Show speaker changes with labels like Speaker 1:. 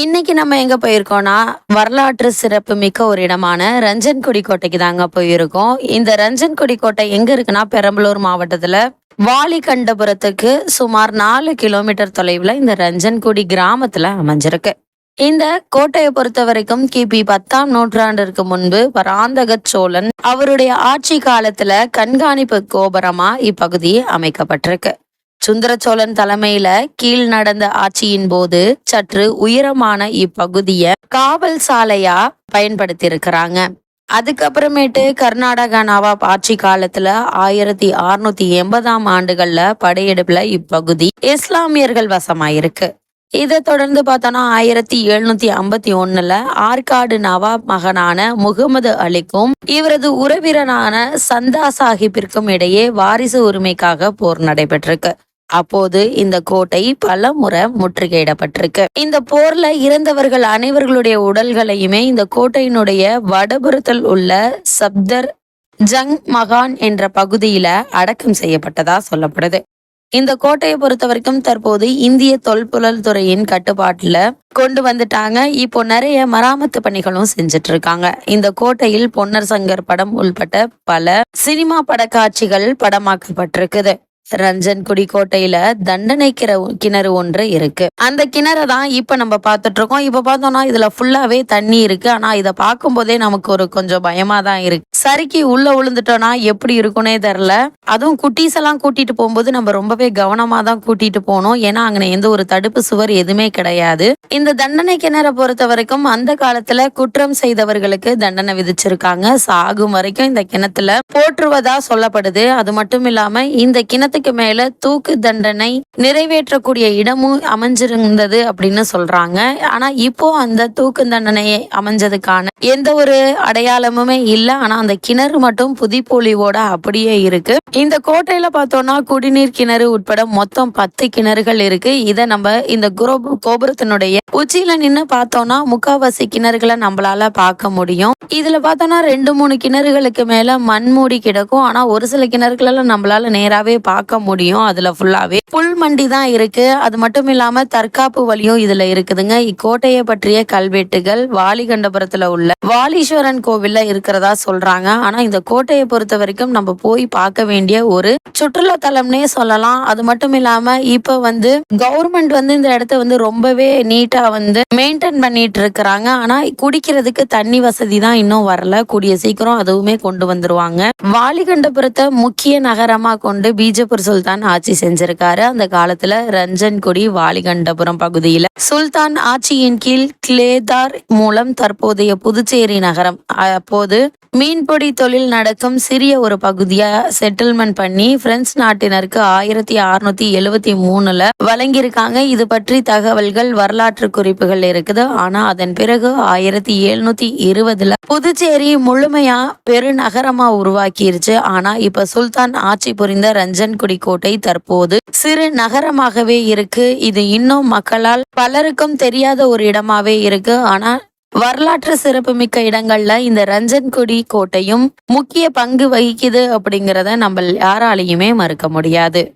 Speaker 1: இன்னைக்கு நம்ம எங்க போயிருக்கோம்னா வரலாற்று சிறப்பு மிக்க ஒரு இடமான ரஞ்சன்குடி கோட்டைக்கு தாங்க போயிருக்கோம். இந்த ரஞ்சன்குடி கோட்டை எங்க இருக்குன்னா பெரம்பலூர் மாவட்டத்துல வாலிகண்டபுரத்துக்கு சுமார் நாலு கிலோமீட்டர் தொலைவில் இந்த ரஞ்சன்குடி கிராமத்துல அமைஞ்சிருக்கு. இந்த கோட்டையை பொறுத்த வரைக்கும் கிபி பத்தாம் நூற்றாண்டிற்கு முன்பு பராந்தக சோழன் அவருடைய ஆட்சி காலத்துல கண்காணிப்பு கோபுரமா இப்பகுதி அமைக்கப்பட்டிருக்கு. சுந்தர சோழன் தலைமையில கீழ் நடந்த ஆட்சியின் போது சற்று உயரமான இப்பகுதிய காவல் சாலையா பயன்படுத்தி இருக்கிறாங்க அதுக்கப்புறமேட்டு கர்நாடகா நவாப் ஆட்சி காலத்துல ஆயிரத்தி அறுநூத்தி எண்பதாம் ஆண்டுகள்ல படையெடுப்புல இப்பகுதி இஸ்லாமியர்கள் வசமாயிருக்கு. இதை தொடர்ந்து பார்த்தோம்னா ஆயிரத்தி எழுநூத்தி ஐம்பத்தி ஒண்ணுல ஆற்காடு நவாப் மகனான முகமது அலிக்கும் இவரது உறவினரான சந்தா சாஹிப்பிற்கும் இடையே வாரிசு உரிமைக்காக போர் நடைபெற்றிருக்கு. அப்போது இந்த கோட்டை பல முறை முற்றுகையிடப்பட்டிருக்கு. இந்த போர்ல இறந்தவர்கள் அனைவர்களுடைய உடல்களையுமே இந்த கோட்டையினுடைய வடபுறத்தில் உள்ள சப்தர் ஜங் மகான் என்ற பகுதியில அடக்கம் செய்யப்பட்டதா சொல்லப்படுது. இந்த கோட்டையை பொறுத்த வரைக்கும் தற்போது இந்திய தொல்புழல் துறையின் கட்டுப்பாட்டுல கொண்டு வந்துட்டாங்க. இப்போ நிறைய மராமத்து பணிகளும் செஞ்சுட்டு இருக்காங்க இந்த கோட்டையில் பொன்னர் சங்கர் படம் உள்பட்ட பல சினிமா பட காட்சிகள் படமாக்கப்பட்டிருக்குது. ரஞ்சன்குடி கோட்டையில தண்டனை கிர கிணறு ஒன்று இருக்கு. அந்த கிணறை தான் இப்ப நம்ம பார்த்துட்டு இருக்கோம் இப்ப பார்த்தோம்னா இதுல ஃபுல்லாவே தண்ணி இருக்கு. ஆனா இதை பார்க்கும் போதே நமக்கு ஒரு கொஞ்சம் பயமா தான் இருக்கு. சரிக்கு உள்ள விழுந்துட்டோம்னா எப்படி இருக்கும்னே தெரில. அதுவும் குட்டீஸ் எல்லாம் கூட்டிட்டு போகும்போது நம்ம ரொம்பவே கவனமா தான் கூட்டிட்டு போனோம் ஏன்னா அங்கே எந்த ஒரு தடுப்பு சுவர் எதுவுமே கிடையாது. இந்த தண்டனை கிணற பொறுத்த வரைக்கும் அந்த காலத்துல குற்றம் செய்தவர்களுக்கு தண்டனை விதிச்சிருக்காங்க. சாகும் வரைக்கும் இந்த கிணத்துல போற்றுவதா சொல்லப்படுது. அது மட்டும் இல்லாம இந்த வருஷத்துக்கு மேல தூக்கு தண்டனை நிறைவேற்றக்கூடிய இடமும் அமைஞ்சிருந்தது அப்படின்னு சொல்றாங்க. ஆனா இப்போ அந்த தூக்கு தண்டனையை அமைஞ்சதுக்கான எந்த ஒரு அடையாளமுமே இல்லை. ஆனா அந்த கிணறு மட்டும் புதிப்பொலிவோட அப்படியே இருக்கு. இந்த கோட்டையில பார்த்தோம்னா குடிநீர் கிணறு உட்பட மொத்தம் பத்து கிணறுகள் இருக்கு. இதை நம்ம இந்த கோபுரத்தினுடைய உச்சியில நின்று பார்த்தோம்னா முக்காவாசி கிணறுகளை நம்மளால பார்க்க முடியும். இதுல பார்த்தோம்னா ரெண்டு மூணு கிணறுகளுக்கு மேல மண் மூடி கிடக்கும். ஆனா ஒரு சில கிணறுகளெல்லாம் நம்மளால நேராவே பார்க்க முடியும். அதுல ஃபுல்லாவே புல் மண்டி தான் இருக்கு. அது மட்டும் இல்லாம தற்காப்பு வழியும் இதுல இருக்குதுங்க. இக்கோட்டையை பற்றிய கல்வெட்டுகள் வாலிகண்டபுரத்துல உள்ள வாலீஸ்வரன் கோவில்ல இருக்கிறதா சொல்றாங்க. ஆனா இந்த கோட்டையை பொறுத்த வரைக்கும் நம்ம போய் பார்க்க வேண்டிய ஒரு சுற்றுலா தலம்னே சொல்லலாம். அது மட்டும் இல்லாம இப்ப வந்து கவர்மெண்ட் வந்து இந்த இடத்த வந்து ரொம்பவே நீட்டா வந்து மெயின்டைன் பண்ணிட்டு இருக்கிறாங்க. ஆனா குடிக்கிறதுக்கு தண்ணி வசதி தான் இன்னும் வரல. கூடிய சீக்கிரம் அதுவுமே கொண்டு வந்துருவாங்க. வாலிகண்டபுரத்தை முக்கிய நகரமா கொண்டு பீஜப்பூர் சுல்தான் ஆட்சி செஞ்சிருக்காரு. அந்த காலத்துல ரஞ்சன்குடி வாலிகண்டபுரம் பகுதியில. சுல்தான் ஆட்சியின் கீழ் கிளேதார் மூலம் தற்போதைய புதுச்சேரி நகரம். அப்போது மீன்பிடி தொழில் நடக்கும் சிறிய ஒரு பகுதியா செட்டில்மெண்ட் பண்ணி பிரெஞ்சு நாட்டினருக்கு ஆயிரத்தி அறுநூத்தி எழுவத்தி மூணுல வழங்கியிருக்காங்க. இது பற்றி தகவல்கள் வரலாற்று குறிப்புகள் இருக்குது. ஆனா அதன் பிறகு ஆயிரத்தி எழுநூத்தி இருபதுல புதுச்சேரி முழுமையா பெருநகரமா உருவாக்கிருச்சு. ஆனா இப்ப சுல்தான் ஆட்சி புரிந்த ரஞ்சன்குடி கோட்டை தற்போது சிறு நகரமாகவே இருக்கு. இது இன்னும் மக்களால் பலருக்கும் தெரியாத ஒரு இடமாவே இருக்கு. ஆனா வரலாற்று சிறப்புமிக்க இடங்கள்ல இந்த ரஞ்சன்குடி கோட்டையும் முக்கிய பங்கு வகிக்குது அப்படிங்கிறத நம்ம யாராலையுமே மறுக்க முடியாது.